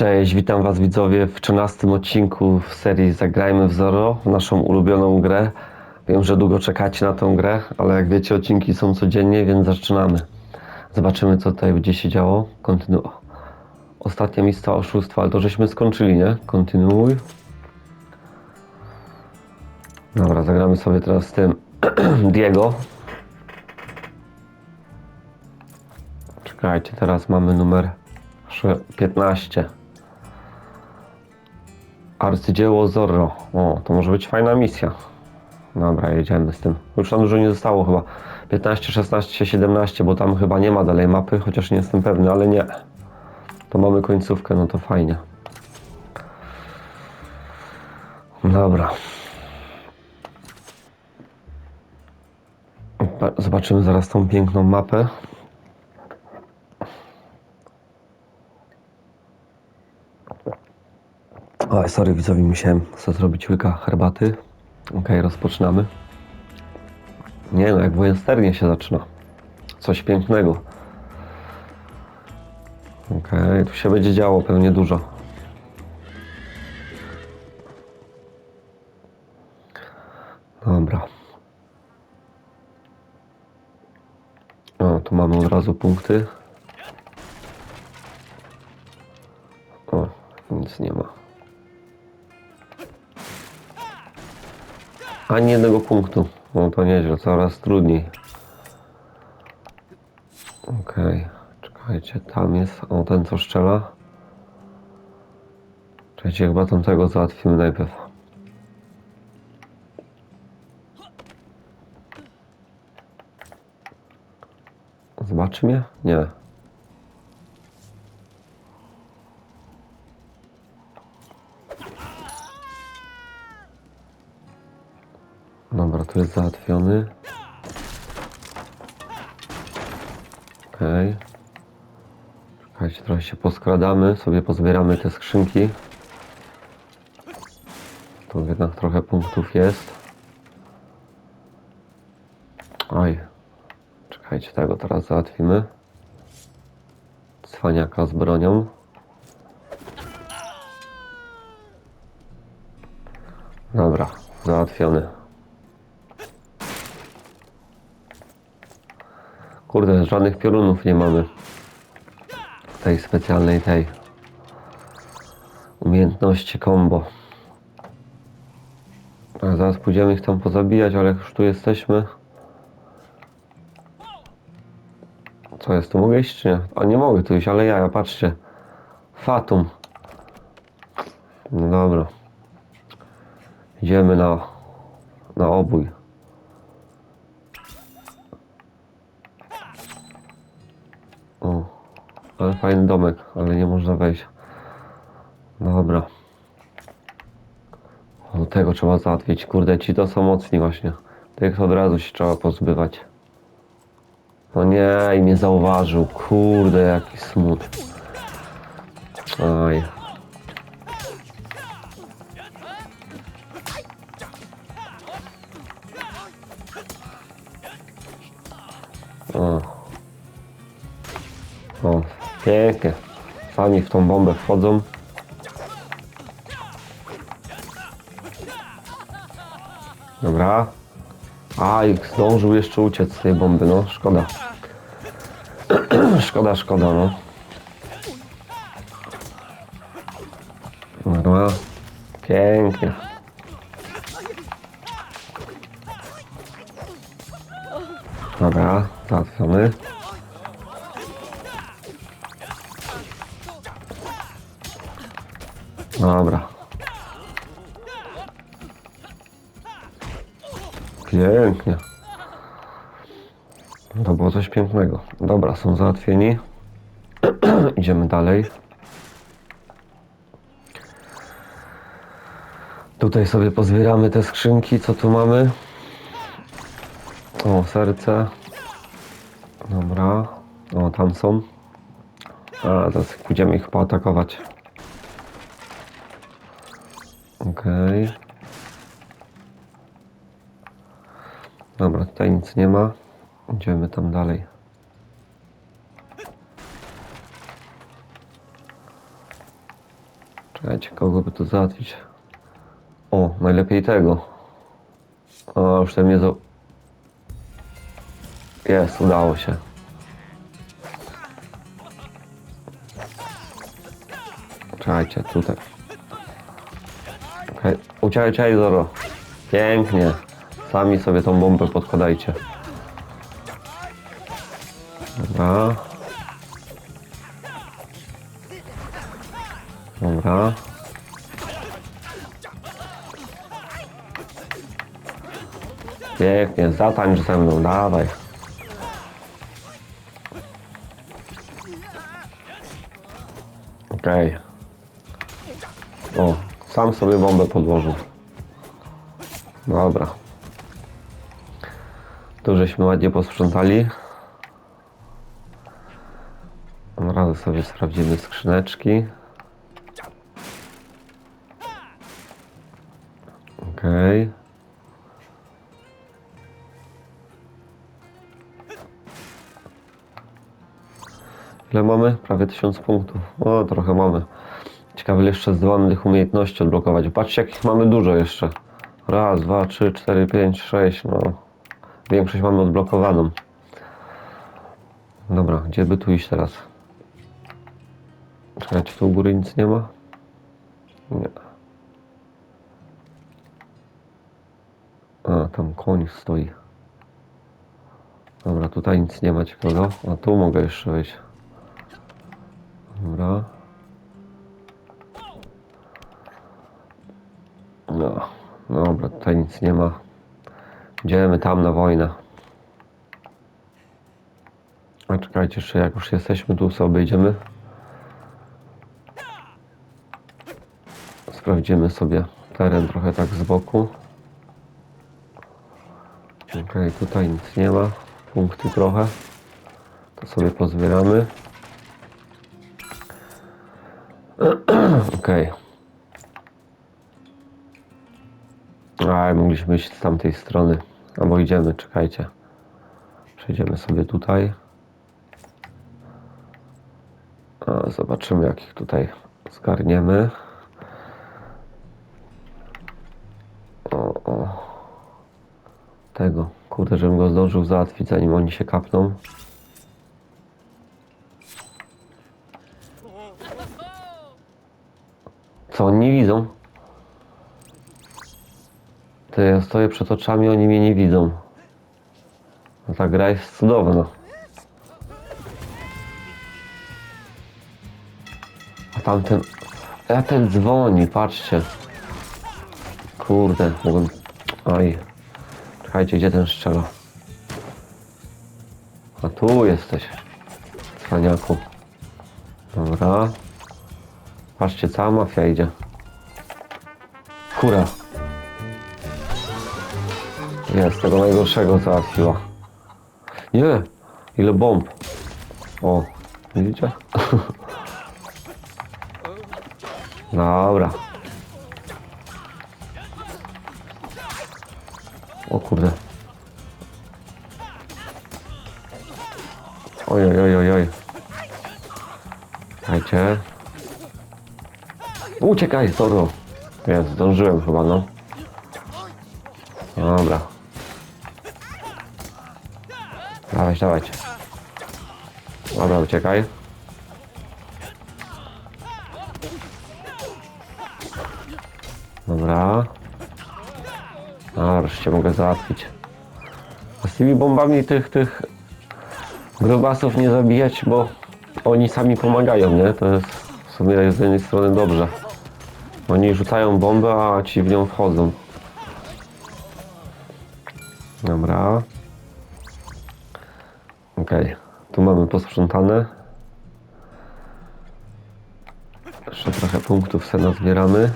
Cześć, witam Was widzowie w 13 odcinku w serii Zagrajmy w Zoro, naszą ulubioną grę. Wiem, że długo czekacie na tę grę, ale jak wiecie odcinki są codziennie, więc zaczynamy. Zobaczymy co tutaj będzie się działo. Kontynu... Ostatnia miejsca oszustwa, ale to żeśmy skończyli, nie? Kontynuuj. Dobra, zagramy sobie teraz z tym Diego. Czekajcie, teraz mamy numer sze- 15. Arcydzieło Zorro. O, to może być fajna misja. Dobra, jedziemy z tym. Już tam dużo nie zostało chyba. 15, 16, 17, bo tam chyba nie ma dalej mapy, chociaż nie jestem pewny, ale nie. To mamy końcówkę, no to fajnie. Dobra. Zobaczymy zaraz tą piękną mapę. Oj, sorry widzowie, musiałem sobie zrobić łyka herbaty. Okej, rozpoczynamy. Nie no, jak w Westernie się zaczyna. Coś pięknego. Okej, tu się będzie działo pewnie dużo. Dobra. O, tu mamy od razu punkty. Ani jednego punktu. No to nieźle, coraz trudniej. Okej, czekajcie, tam jest, o ten co strzela. Czekajcie, chyba tamtego załatwimy najpierw. Zobaczy mnie? Nie. Jest załatwiony. Okej. Czekajcie, trochę się poskradamy, sobie pozbieramy te skrzynki. Tu jednak trochę punktów jest. Oj. Czekajcie, tego teraz załatwimy. Cwaniaka z bronią. Dobra, załatwiony. Kurde, żadnych piorunów nie mamy. Tej specjalnej tej umiejętności combo. A zaraz pójdziemy ich tam pozabijać, ale już tu jesteśmy. Co jest, tu mogę iść czy nie? A nie mogę tu iść, ale ja, patrzcie. Fatum. No dobra. Idziemy na, na obój. Ale fajny domek, ale nie można wejść. Dobra. O, tego trzeba załatwić. Kurde, ci to są mocni właśnie. Tych od razu się trzeba pozbywać. No nie, i zauważył. Kurde, jaki smut. Oj. O. O, pięknie. Sami w tą bombę wchodzą. Dobra. A, i zdążył jeszcze uciec z tej bomby, no. Szkoda. szkoda, szkoda, no. Dobra. Pięknie. Dobra, załatwiony. Są załatwieni. Idziemy dalej. Tutaj sobie pozbieramy te skrzynki, co tu mamy. O, serce. Dobra. O, tam są. A, teraz pójdziemy ich poatakować. Okej. Dobra, tutaj nic nie ma. Idziemy tam dalej. Czekajcie, kogo by tu załatwić? O, najlepiej tego. O, już ten mnie za... Jest, udało się. Czekajcie, tutaj. Okej, uciekaj, Zoro. Pięknie. Sami sobie tą bombę podkładajcie. Dobra. Pięknie, zatańcz ze mną, dawaj. Okej. O, sam sobie bombę podłożył. Dobra. Tu żeśmy ładnie posprzątali. Od sobie sprawdzimy skrzyneczki. Okej. Ile mamy? Prawie 1000 punktów. O, trochę mamy. Ciekawe, jeszcze zdołamy tych umiejętności odblokować. Patrzcie, jakich mamy dużo jeszcze. Raz, dwa, trzy, cztery, pięć, sześć, no. Większość mamy odblokowaną. Dobra, gdzie by tu iść teraz? Czekajcie, tu u góry nic nie ma? Nie. A, tam koń stoi. Dobra, tutaj nic nie ma ciekawego. A tu mogę jeszcze wejść. Dobra. No, dobra, tutaj nie ma. Idziemy tam na wojnę. A czekajcie jeszcze, jak już jesteśmy tu, sobie obejdziemy. Sprawdzimy sobie teren trochę tak z boku. Okej, tutaj nic nie ma. Punkty trochę. To sobie pozbieramy. Iść z tamtej strony. Albo idziemy, czekajcie. Przejdziemy sobie tutaj. A, zobaczymy, jakich tutaj zgarniemy. O, o. Tego. Kurde, żebym go zdążył załatwić, zanim oni się kapną. Co, oni nie widzą? To ja stoję przed oczami, oni mnie nie widzą. Ta gra jest cudowna. A tamten... A ten dzwoni, patrzcie. Kurde, mogłem... Oj. Czekajcie, gdzie ten strzela? A tu jesteś. Cwaniaku. Dobra. Patrzcie, cała mafia idzie. Kura. Jest, tego najgorszego załatwiła. Nie! Ile bomb. O, widzicie? Dobra. O kurde. Oj, oj, oj, oj, oj. Czekajcie. Uciekaj, Zoro. Jest, zdążyłem chyba, no. Dawajcie. Dobra, uciekaj. Dobra. A, wreszcie mogę załatwić. A z tymi bombami tych, tych grubasów nie zabijać, bo oni sami pomagają, nie? To jest w sumie z jednej strony dobrze. Oni rzucają bombę, a ci w nią wchodzą. Dobra. Okej, tu mamy posprzątane. Jeszcze trochę punktów sobie nazbieramy.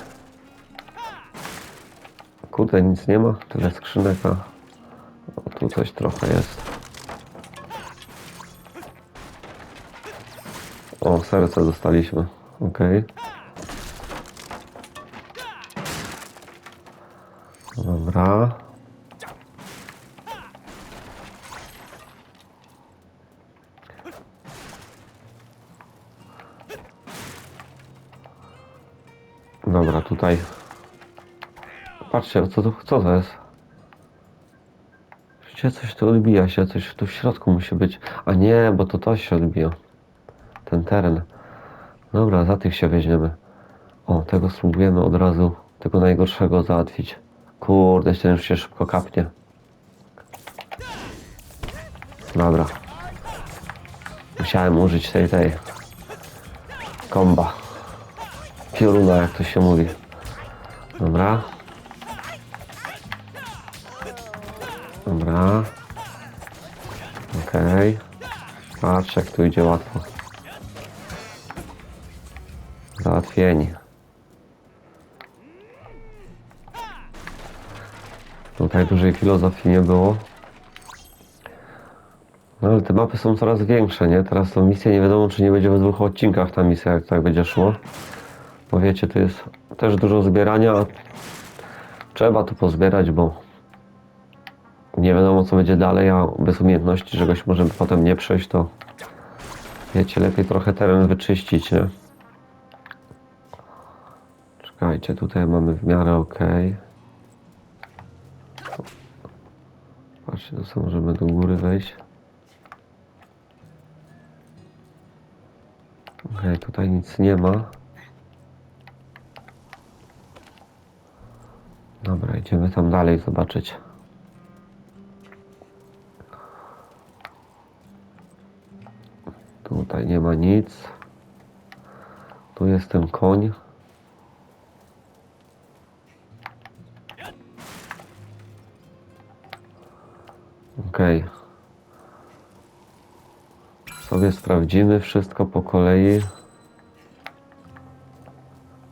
Kurde, nic nie ma, tyle skrzynek, a o, tu coś trochę jest. O, serce dostaliśmy. Okej. Dobra. Tutaj. Patrzcie, co to, co to jest? Widzicie, coś tu odbija się, coś tu w środku musi być. A nie, bo to to się odbija. Ten teren. Dobra, za tych się weźmiemy. O, tego spróbujemy od razu, tego najgorszego załatwić. Kurde, ten już się szybko kapnie. Dobra. Musiałem użyć tej, tej. Komba. Pioruna, jak to się mówi. Dobra. Dobra. Okej. Patrz, jak tu idzie łatwo. Załatwieni. Tutaj dużej filozofii nie było. No ale te mapy są coraz większe, nie? Teraz tą misję nie wiadomo, czy nie będzie we dwóch odcinkach ta misja, jak tak będzie szło. Bo wiecie, to jest też dużo zbierania. Trzeba tu pozbierać, bo nie wiadomo, co będzie dalej, a bez umiejętności czegoś może potem nie przejść, to wiecie, lepiej trochę teren wyczyścić, nie? Czekajcie, tutaj mamy w miarę ok. Patrzcie, to co możemy do góry wejść. Okej, tutaj nic nie ma. Dobra, idziemy tam dalej zobaczyć. Tutaj nie ma nic. Tu jest ten koń. Okej. Sobie sprawdzimy wszystko po kolei.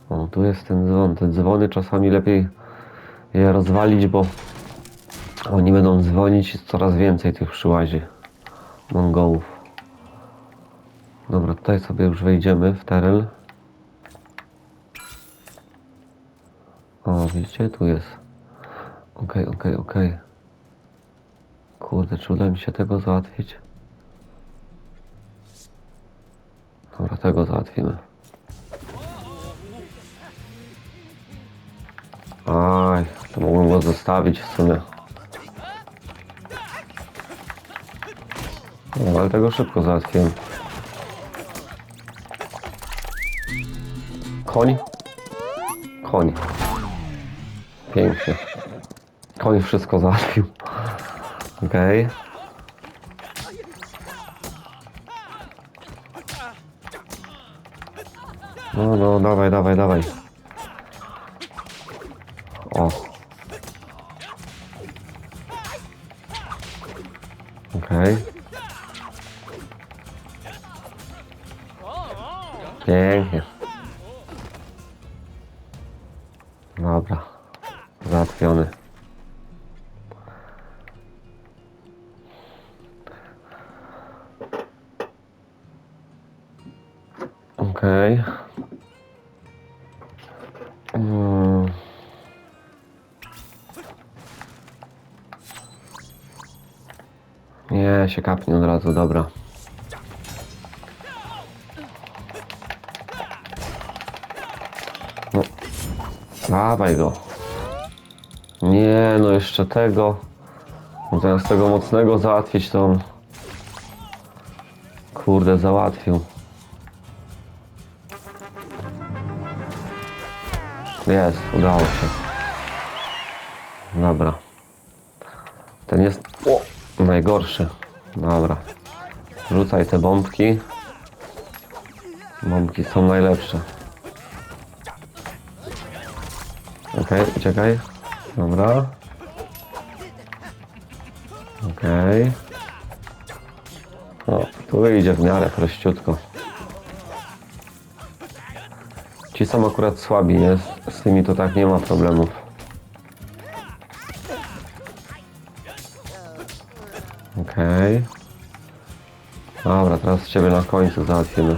O, tu jest ten dzwon. Te dzwony czasami lepiej je rozwalić, bo oni będą dzwonić coraz więcej tych przyłazi. Mongołów. Dobra, tutaj sobie już wejdziemy w teren. O, widzicie? Tu jest. Okej, okej, okej. Kurde, czy uda mi się tego załatwić? Dobra, tego załatwimy. Aj, to mogłem go zostawić w sumie. No, ale tego szybko załatwiłem. Koń? Koń. Pięknie. Koń wszystko załatwił. Okej. No, no, dawaj, dawaj, dawaj. O. się kapnie od razu, dobra. No. Dawaj go. Nie, no jeszcze tego. Zamiast tego mocnego załatwić, to on... Kurde, załatwił. Jest, udało się. Dobra. Ten jest o, najgorszy. Dobra. Rzucaj te bombki. Bombki są najlepsze. Okej, uciekaj. Dobra. Okej. O, tu idzie w miarę prościutko. Ci są akurat słabi, nie? Z tymi to tak nie ma problemów. Okej. Dobra, teraz ciebie na końcu załatwimy.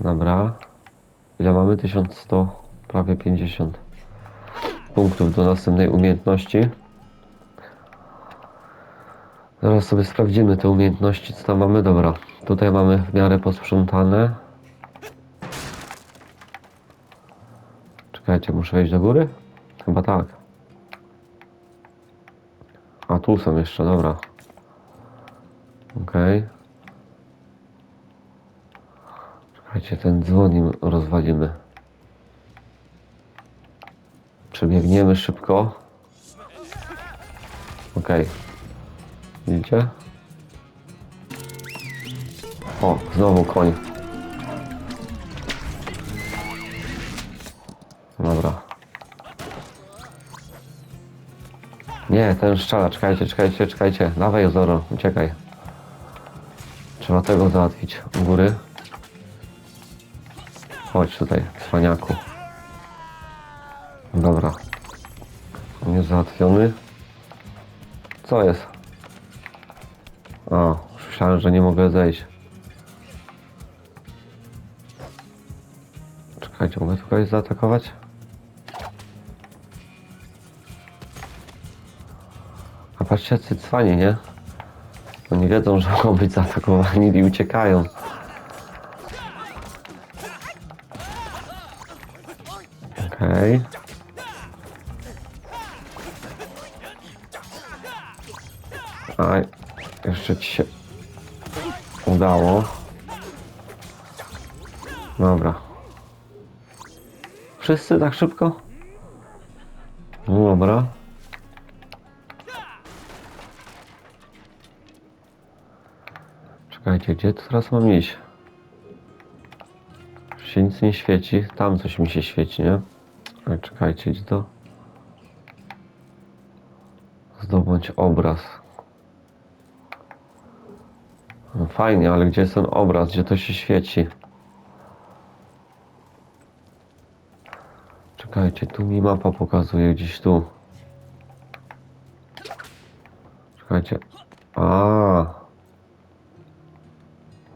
Dobra. Ile mamy? 1100, prawie 50 punktów do następnej umiejętności. Zaraz sobie sprawdzimy te umiejętności, co tam mamy. Dobra, tutaj mamy w miarę posprzątane. Czekajcie, muszę wejść do góry? Chyba tak. Tu są jeszcze, dobra. Okej. Czekajcie, ten dzwon im rozwalimy. Przebiegniemy szybko. Okej. Widzicie? O, znowu koń. Nie, ten szczela, czekajcie, czekajcie, czekajcie. Dawaj, Zoro, uciekaj. Trzeba tego załatwić. U góry. Chodź tutaj, cwaniaku. Dobra. On jest załatwiony. Co jest? Już myślałem, że nie mogę zejść. Czekajcie, mogę tu kogoś zaatakować? A patrzcie, jacy cwani, nie? Oni wiedzą, że mogą być zaatakowani i uciekają. Okej. Aj, jeszcze ci się udało. Dobra. Wszyscy tak szybko? Czekajcie, gdzie tu teraz mam iść? Już się nic nie świeci. Tam coś mi się świeci, nie? Ale czekajcie, gdzie to? Zdobądź obraz. No fajnie, ale gdzie jest ten obraz? Gdzie to się świeci? Czekajcie, tu mi mapa pokazuje gdzieś tu. Czekajcie. A.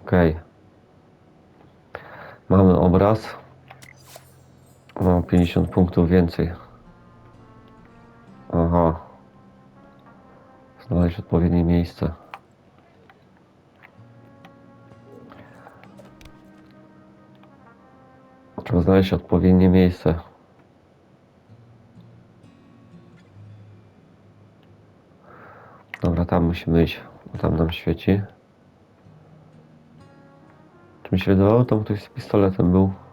Okej. Mamy obraz. Mam 50 punktów więcej. Aha. Znaleźć odpowiednie miejsce. Trzeba znaleźć odpowiednie miejsce. Dobra, tam musimy iść, bo tam nam świeci. Czy mi się wydawało? Tam ktoś z pistoletem był.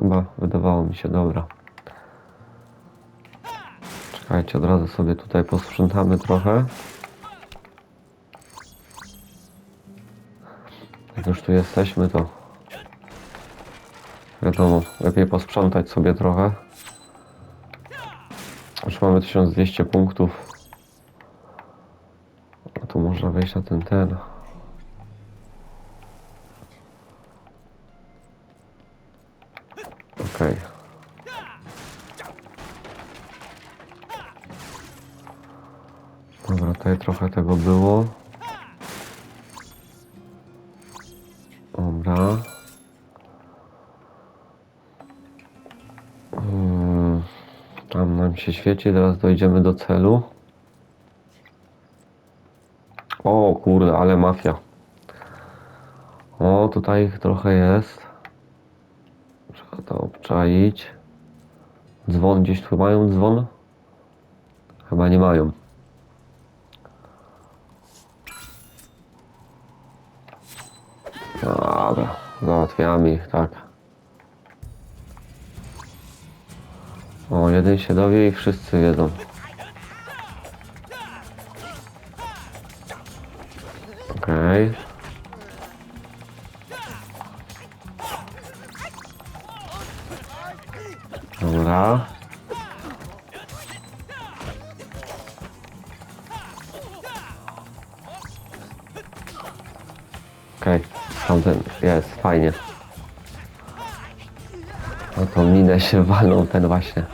Chyba wydawało mi się, dobra. Czekajcie, od razu sobie tutaj posprzątamy trochę. Jak już tu jesteśmy, to wiadomo, lepiej posprzątać sobie trochę. Już mamy 1200 punktów. A tu można wejść na ten ten. Tam nam się świeci, teraz dojdziemy do celu. O kurde, ale mafia. O, tutaj ich trochę jest. Trzeba to obczaić. Dzwon gdzieś tu mają dzwon? Chyba nie mają. Dobra, załatwiamy ich, tak. Jeden się dowie i wszyscy wiedzą. Okej. Dobra. Okej, tamten jest, fajnie. No to minę się walą ten właśnie.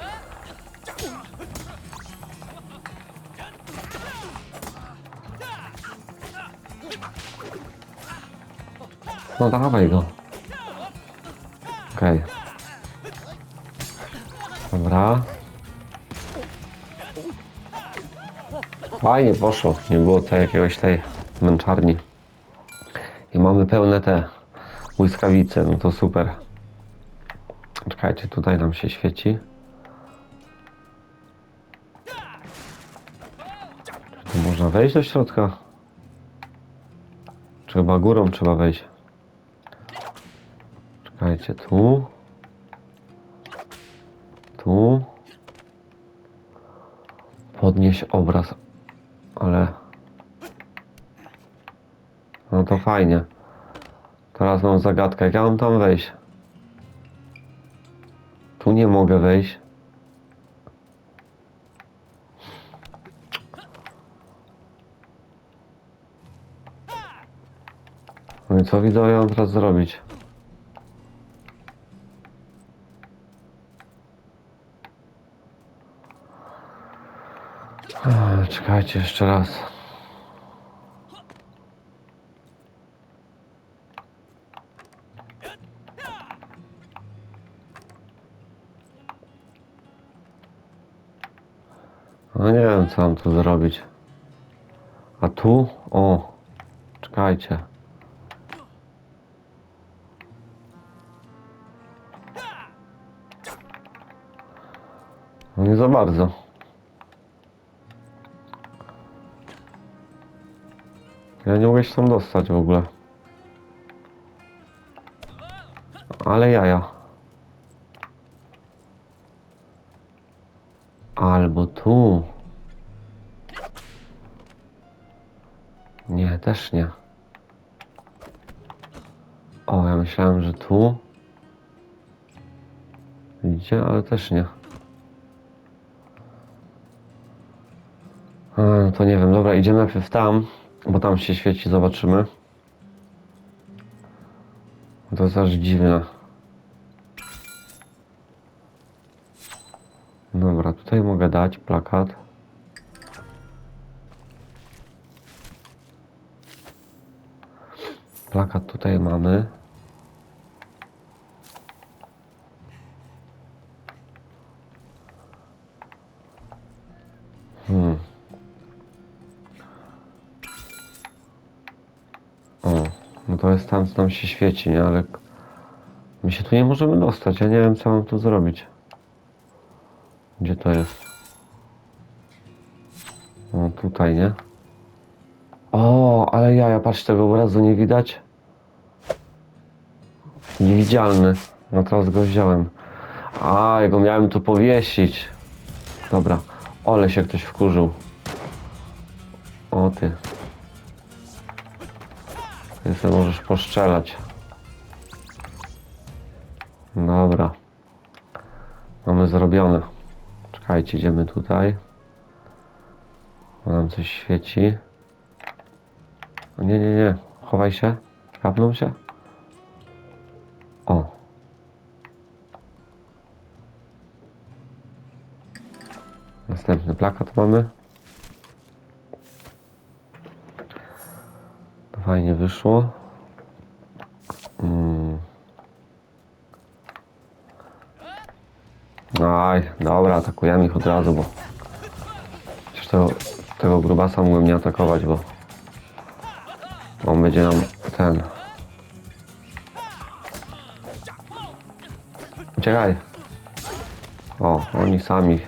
No dawaj go. Okej. Dobra. Fajnie poszło. Nie było tutaj jakiegoś tej męczarni. I mamy pełne te błyskawice. No to super. Czekaj. Czekajcie, tutaj nam się świeci. Czy tu można wejść do środka? Czy chyba górą trzeba wejść? Tu. Tu. Podnieść obraz. Ale... No to fajnie. Teraz mam zagadkę. Jak ja mam tam wejść? Tu nie mogę wejść. No i co widzowie mam teraz zrobić? Czekajcie jeszcze raz. No nie wiem co mam tu zrobić. A tu? O, czekajcie. No nie za bardzo. Ja nie mogę się tam dostać w ogóle. Ale jaja. Albo tu. Nie, też nie. O, ja myślałem, że tu. Widzicie, ale też nie. A, no to nie wiem, dobra, idziemy najpierw tam, bo tam się świeci, zobaczymy. To jest aż dziwne. Dobra, tutaj mogę dać plakat. Plakat tutaj mamy. To jest tam, co tam się świeci, nie? Ale my się tu nie możemy dostać. Ja nie wiem, co mam tu zrobić. Gdzie to jest? O, tutaj, nie? O, ale ja, ja patrz, tego obrazu nie widać. Niewidzialny. No teraz go wziąłem. A, jego miałem tu powiesić. Dobra. Ole się ktoś wkurzył. O ty. Sobie możesz poszczelać. Dobra. Mamy zrobione. Czekajcie, idziemy tutaj. Bo nam coś świeci. O, nie, nie, nie. Chowaj się. Kapnął się. O. Następny plakat mamy. To fajnie wyszło. Mm. Aj, dobra, atakujemy ich od razu, bo przecież tego, tego grubasa mógłbym nie atakować, bo on będzie nam ten. Uciekaj. O, oni sami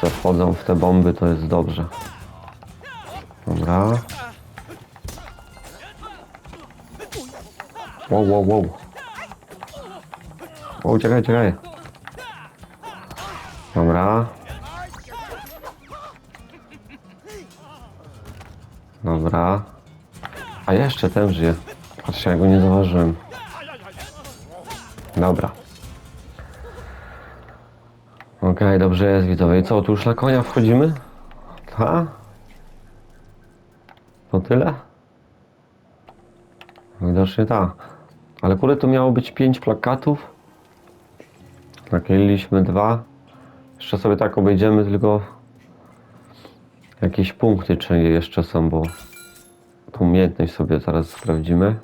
co wchodzą w te bomby, to jest dobrze. Dobra. Wow, wow, wow. O, uciekaj, uciekaj. Dobra. Dobra. A jeszcze ten żyje. Patrzcie, ja go nie zauważyłem. Dobra. Okej, dobrze jest widzowie. I co, tu już na konia wchodzimy? Ta? To tyle? Widocznie tak. Ale kurde, tu miało być 5 plakatów. Nakleiliśmy dwa. Jeszcze sobie tak obejdziemy, tylko jakieś punkty czy jeszcze są, bo tą umiejętność sobie zaraz sprawdzimy.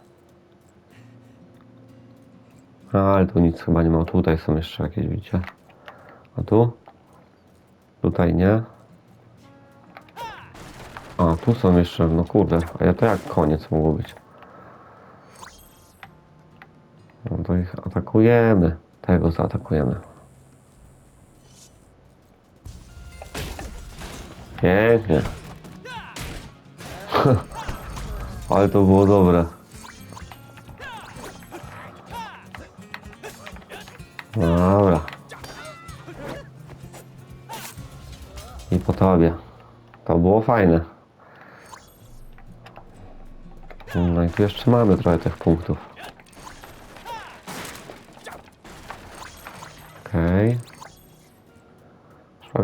A, ale tu nic chyba nie ma. Tutaj są jeszcze jakieś, widzicie? A tu? Tutaj nie. A, tu są jeszcze, no kurde. A ja to jak koniec mogło być? No to ich atakujemy. Tego zaatakujemy. Pięknie. Ale to było dobre. Dobra. I po tobie. To było fajne. No i tu jeszcze mamy trochę tych punktów.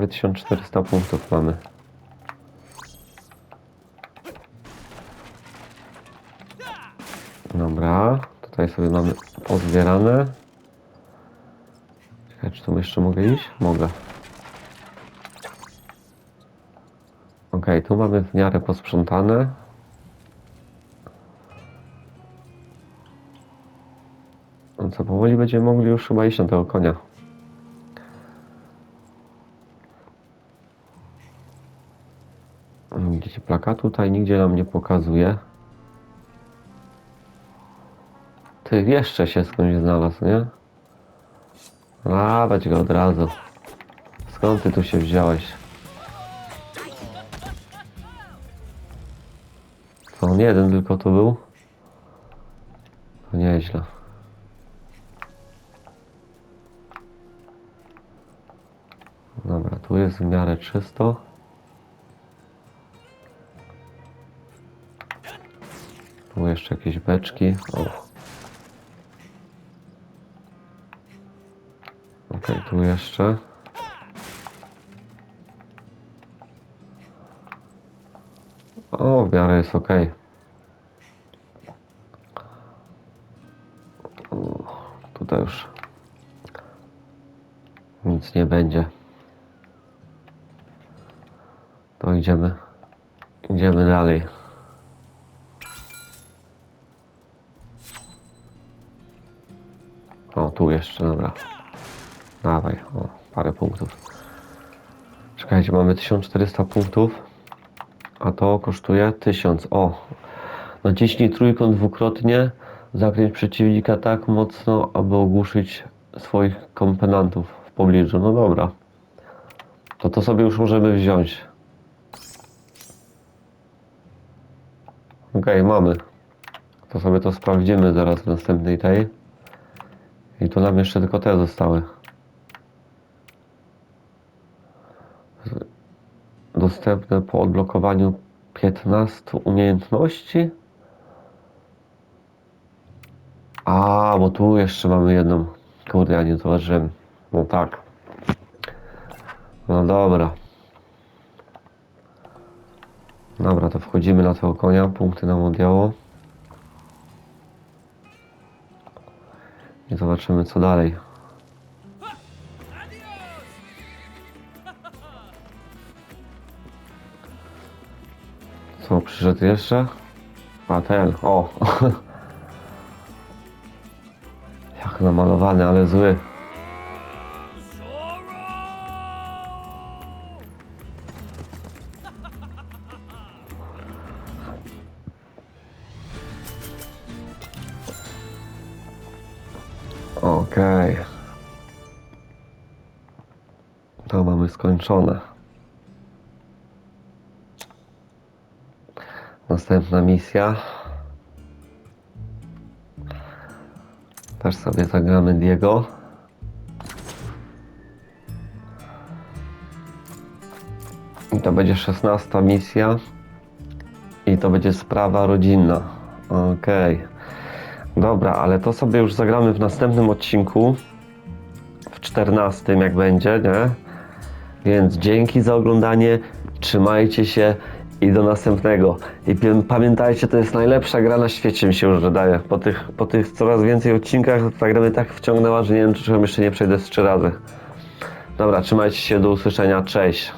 Prawie 1400 punktów mamy. Dobra, tutaj sobie mamy pozbierane. Czekaj, czy tu jeszcze mogę iść? Mogę. Okej, tu mamy w miarę posprzątane. No co, powoli będziemy mogli już chyba iść na tego konia. Widzicie, plakatu tutaj nigdzie nam nie pokazuje. Ty jeszcze się skądś znalazł, nie? A, weź go od razu. Skąd ty tu się wziąłeś? Co, on jeden tylko tu był? To nieźle. Dobra, tu jest w miarę czysto. Jeszcze jakieś beczki. O. Okej, tu jeszcze. O, w miarę jest ok. Tutaj już nic nie będzie. To idziemy. Idziemy dalej. Tu jeszcze, dobra. Dawaj, o, parę punktów. Czekajcie, mamy 1400 punktów, a to kosztuje 1000. O, naciśnij trójkąt dwukrotnie, zakręć przeciwnika tak mocno, aby ogłuszyć swoich komponentów w pobliżu. No dobra. To to sobie już możemy wziąć. Okej, mamy. To sobie to sprawdzimy zaraz w następnej tej. I tu nam jeszcze tylko te zostały. Dostępne po odblokowaniu 15 umiejętności. A, bo tu jeszcze mamy jedną. Kurde, ja nie zauważyłem. No tak. No dobra. Dobra, to wchodzimy na tego konia. Punkty nam odjęło. Zobaczymy co dalej. Co, przyszedł jeszcze? A ten, o! Jak namalowany, ale zły. Okej. To mamy skończone. Następna misja. Też sobie zagramy Diego. I to będzie szesnasta misja. I to będzie sprawa rodzinna. Okej. Dobra, ale to sobie już zagramy w następnym odcinku. W 14 jak będzie, nie? Więc dzięki za oglądanie. Trzymajcie się i do następnego. I pamiętajcie, to jest najlepsza gra na świecie, mi się już wydaje. Po tych, po tych coraz więcej odcinkach ta gra mnie tak wciągnęła, że nie wiem, czy jeszcze nie przejdę z trzy razy. Dobra, trzymajcie się, do usłyszenia, cześć.